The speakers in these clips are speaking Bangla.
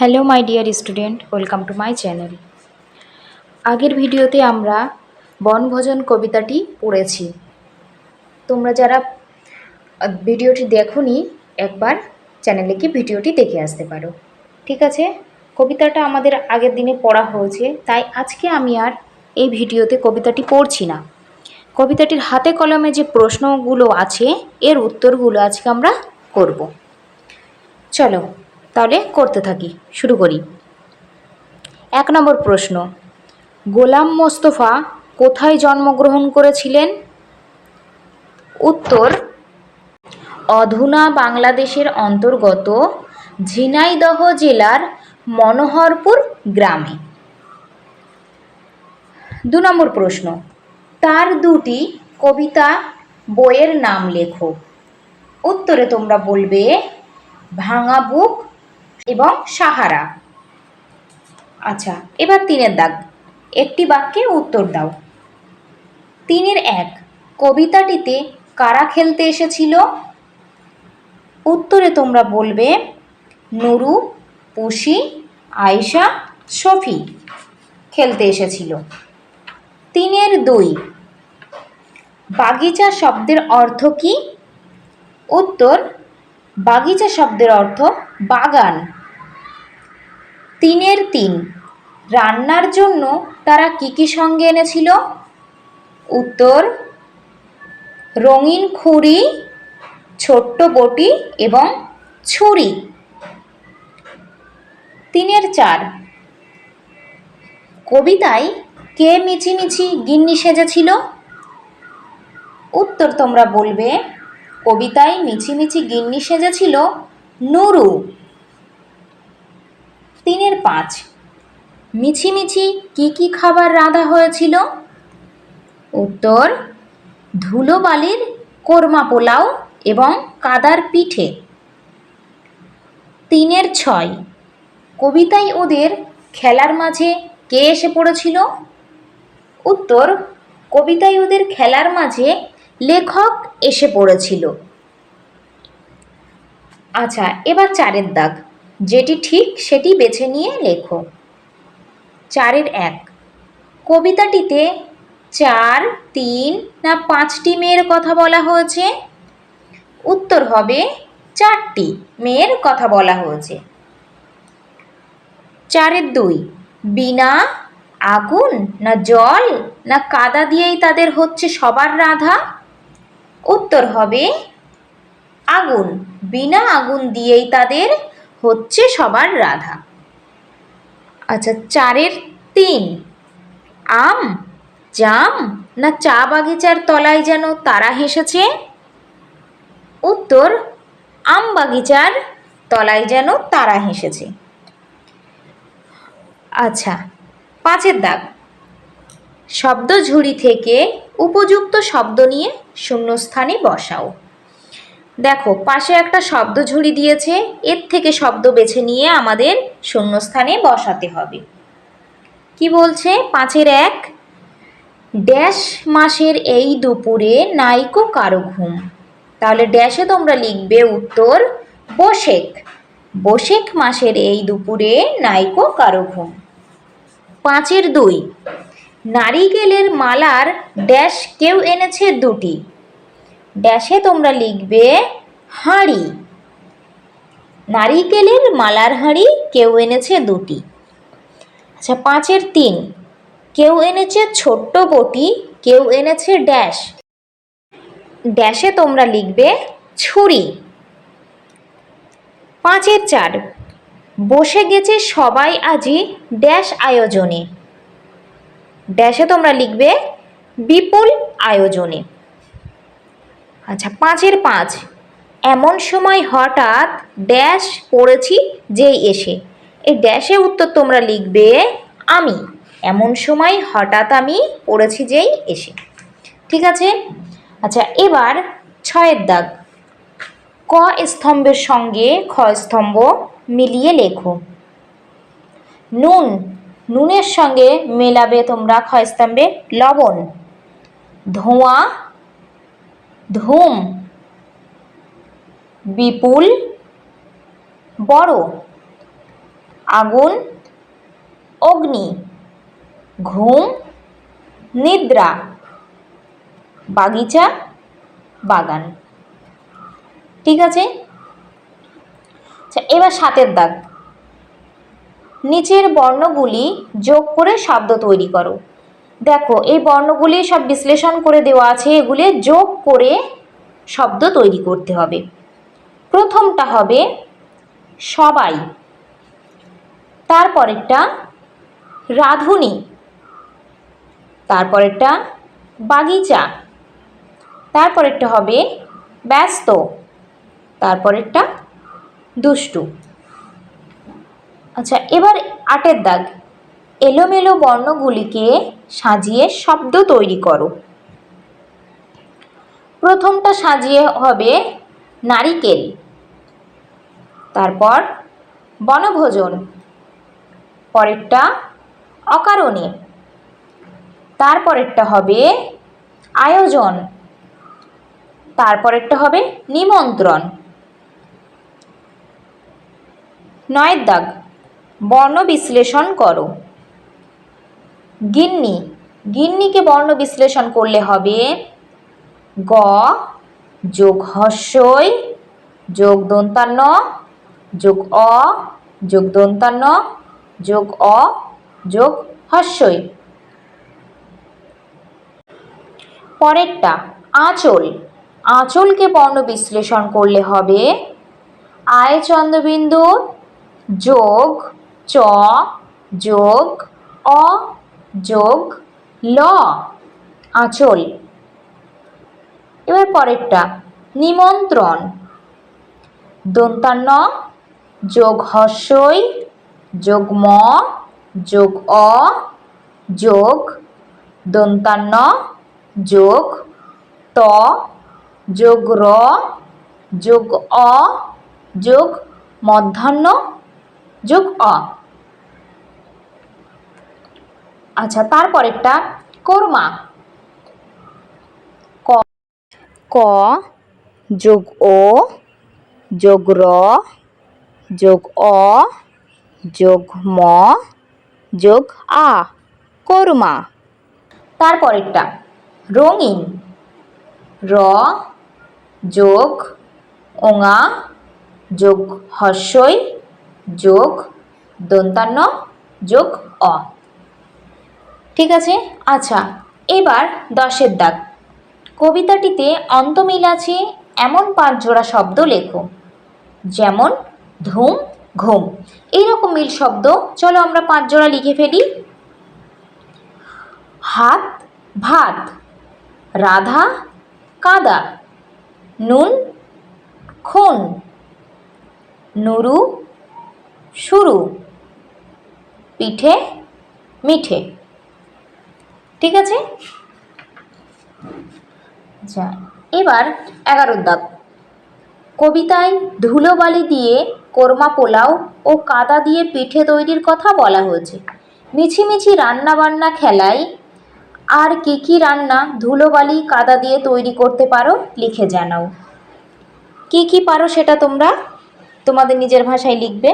Hello my dear student welcome to my channel আগের ভিডিওতে আমরা বনভোজন কবিতাটি পড়েছি। তোমরা যারা ভিডিওটি দেখোনি, একবার চ্যানেলে কি ভিডিওটি দেখে আসতে পারো। ঠিক আছে? কবিতাটা আমাদের আগের দিনে পড়া হয়েছে, তাই আজকে আমি আর এই ভিডিওতে কবিতাটি পড়ছি না। কবিতাটির হাতে কলমে যে প্রশ্নগুলো আছে, এর উত্তরগুলো আজকে আমরা করব। চলো তাহলে করতে থাকি, শুরু করি। এক নম্বর প্রশ্ন, গোলাম মোস্তফা কোথায় জন্মগ্রহণ করেছিলেন? উত্তর, অধুনা বাংলাদেশের অন্তর্গত ঝিনাইদহ জেলার মনোহরপুর গ্রামে। দু নম্বর প্রশ্ন, তার দুটি কবিতা বইয়ের নাম লেখো। উত্তরে তোমরা বলবে, ভাঙা বুক এবং সাহারা। আচ্ছা এবার তিনের দাগ। একটি বাক্যে উত্তর দাও। তিনের এক, কবিতাটিতে কারা খেলতে এসেছিল? উত্তরে তোমরা বলবে, নুরু, পুষি, আয়শা সফি খেলতে এসেছিল। তিনের দুই, বাগিচা শব্দের অর্থ কী? উত্তর, বাগিচা শব্দের অর্থ বাগান। তিনের তিন। রান্নার জন্য তারা কি কি সঙ্গে এনেছিল? উত্তর, রঙিন খুরি ছোট্ট বটি এবং ছুরি। তিনের চার। কবিতায় কে মিছিমিছি গিন্নি সেজেছিল? উত্তর তোমরা বলবে, কবিতায় মিছিমিছি গিন্নি সেজেছিল নুরু। তিনের পাঁচ। মিছিমিছি কি কি খাবার রাঁধা হয়েছিল? উত্তর, ধুলোবালির কোরমা পোলাও এবং কাদার পিঠে। তিনের ছয় কবিতায় ওদের খেলার মাঝে কে এসে পড়েছিল? উত্তর কবিতায় ওদের খেলার মাঝে লেখক এসে পড়েছিল। আচ্ছা এবার চারের দাগ। যেটি ঠিক সেটি বেছে নিয়ে লেখো। চারের এক। কবিতাটিতে চার, তিন না পাঁচটি মেয়ের কথা বলা হয়েছে? উত্তর হবে চারটি মেয়ের কথা বলা হয়েছে। চারের দুই। বিনা, আগুন না জল না কাদা দিয়েই তাদের হচ্ছে সবার রাধা? উত্তর হবে আগুন। বিনা আগুন দিয়েই তাদের হচ্ছে সবার রাধা। আচ্ছা চারের তিন, আম, জাম না চা বাগিচার তলায় যেন তারা হেসেছে? উত্তর, আম বাগিচার তলায় যেন তারা হেসেছে। আচ্ছা পাঁচের দাগ। শব্দ ঝুড়ি থেকে উপযুক্ত শব্দ নিয়ে শূন্যস্থানে বসাও। দেখো, পাশে একটা শব্দ ঝুড়ি দিয়েছে, এর থেকে শব্দ বেছে নিয়ে আমাদের শূন্যস্থানে বসাতে হবে। কি বলছে? পাঁচের এক, ড্যাশ মাসের এই দুপুরে নাইকো কারও ঘুম। তাহলে ড্যাশে তোমরা লিখবে উত্তর, বসেক বসেক মাসের এই দুপুরে নাইকো কারও ঘুম। পাঁচের দুই, নারিকেলের মালার ড্যাশ কেউ এনেছে দুটি। ড্যাশে তোমরা লিখবে হাঁড়ি। নারিকেলের মালার হাঁড়ি কেউ এনেছে দুটি। আচ্ছা পাঁচের তিন। কেউ এনেছে ছোট্ট বটি, কেউ এনেছে ড্যাশ। ড্যাশে তোমরা লিখবে ছুরি। পাঁচের চার। বসে গেছে সবাই আজি ড্যাশ আয়োজনে। ড্যাশে তোমরা লিখবে বিপুল আয়োজনে। আচ্ছা পাঁচের পাঁচ। এমন সময় হঠাৎ ড্যাশ পড়েছি যেই এসে। এই ড্যাশে উত্তর তোমরা লিখবে আমি। এমন সময় হঠাৎ আমি পড়েছি যেই এসে। ঠিক আছে? আচ্ছা এবার ছয়ের দাগ। ক স্তম্ভের সঙ্গে খ স্তম্ভ মিলিয়ে লেখো। নুন। নুনের সঙ্গে মেলাবে তোমরা খ স্তম্ভে। লবণ। ধোঁয়া। ধুম, বিপুল, বড়, আগুন, অগ্নি, ঘুম, নিদ্রা, বাগিচা, বাগান। ঠিক আছে? আচ্ছা এবার সাতের দাগ। নিচের বর্ণগুলি যোগ করে শব্দ তৈরি করো। দেখো, এই বর্ণগুলি সব বিশ্লেষণ করে দেওয়া আছে। এগুলি যোগ করে শব্দ তৈরি করতে হবে। প্রথমটা হবে সবাই, তারপরেরটা রাঁধুনি, তারপরেরটা বাগিচা, তারপরেরটা হবে ব্যস্ত, তারপরেরটা দুষ্টু। আচ্ছা এবার আটের দাগ। এলোমেলো বর্ণগুলিকে সাজিয়ে শব্দ তৈরি করো। প্রথমটা সাজিয়ে হবে নারিকেল। তারপর বনভোজন। পরেরটা অকারণে। তারপরেরটা হবে আয়োজন। তারপরেরটা হবে নিমন্ত্রণ। নয়ের দাগ। বর্ণ বিশ্লেষণ করো। গিন্নি। গিন্নিকে বর্ণ বিশ্লেষণ করলে হবে গ, যোগ হস্যই যোগ দন্তান্ন, যোগ অ, যোগ দন্তান্ন, যোগ অ, যোগ হস্যই পরেরটা, আঁচল। আঁচলকে বর্ণ বিশ্লেষণ করলে হবে আয় চন্দ্রবিন্দু, যোগ চ, যোগ অ যোগ, ল, আঁচল। এবার পরেরটা, নিমন্ত্রণ। দন্তান্ন, যোগ হস্যই যোগ ম, যোগ অ, যোগ দন্তান্ন, যোগ ত, যোগ র, যোগ অ, যোগ মধ্যাহ্ন, যোগ অ। আচ্ছা তারপরেরটা কর্মা। ক। ক যোগ ও যোগ র যোগ অ যোগ ম যোগ আ। কর্মা। তারপরেরটা রঙিন। র যোগ ওঙা যোগ হর্ষই যোগ দন্তান্ন যোগ অ। ঠিক আছে? আচ্ছা এবার দশের দাগ। কবিতাটিতে অন্তমিল আছে, এমন পাঁচ জোড়া শব্দ লেখো। যেমন, ধুম, ঘুম। এইরকম মিল শব্দ। চলো আমরা পাঁচ জোড়া লিখে ফেলি। হাত, ভাত। রাধা, কাদা। নুন, খুন। নুরু শুরু পিঠে, মিঠে। ঠিক আছে? আচ্ছা এবার এগারোর দাগ। কবিতায় ধুলোবালি দিয়ে কোরমা পোলাও ও কাদা দিয়ে পিঠে তৈরির কথা বলা হয়েছে। মিছিমিছি রান্না বান্না খেলায় আর কী কী রান্না ধুলোবালি, কাদা দিয়ে তৈরি করতে পারো লিখে জানাও। কী কী পারো সেটা তোমরা তোমাদের নিজের ভাষায় লিখবে।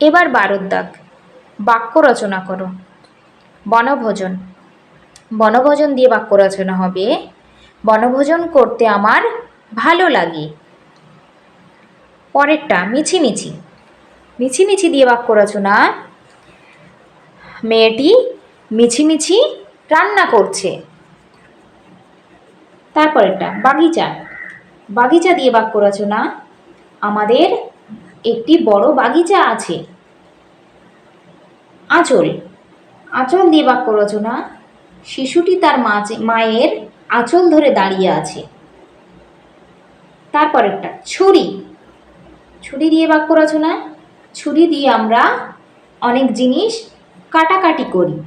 এবার বারোর দাগ। বাক্য রচনা করো। বনভোজন। বনভোজন দিয়ে বাক্য রচনা হবে, বনভোজন করতে আমার ভালো লাগে। পরেরটা, মিছিমিছি। মিছিমিছি দিয়ে বাক্য রচনা, মেয়েটি মিছিমিছি রান্না করছে। তারপরেরটা, বাগিচা। বাগিচা দিয়ে বাক্য রচনা, আমাদের একটি বড় বাগিচা আছে। আঁচল। আঁচল দিয়ে বাক্য রচনা শিশুটি তার মায়ের আঁচল ধরে দাঁড়িয়ে আছে। তারপরেরটা ছুরি। ছুরি দিয়ে বাক্য রচনা ছুরি দিয়ে আমরা অনেক জিনিস কাটাকাটি করি।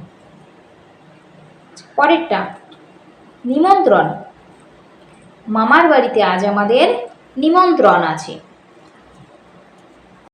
পরেরটা, নিমন্ত্রণ। মামার বাড়িতে আজ আমাদের নিমন্ত্রণ আছে।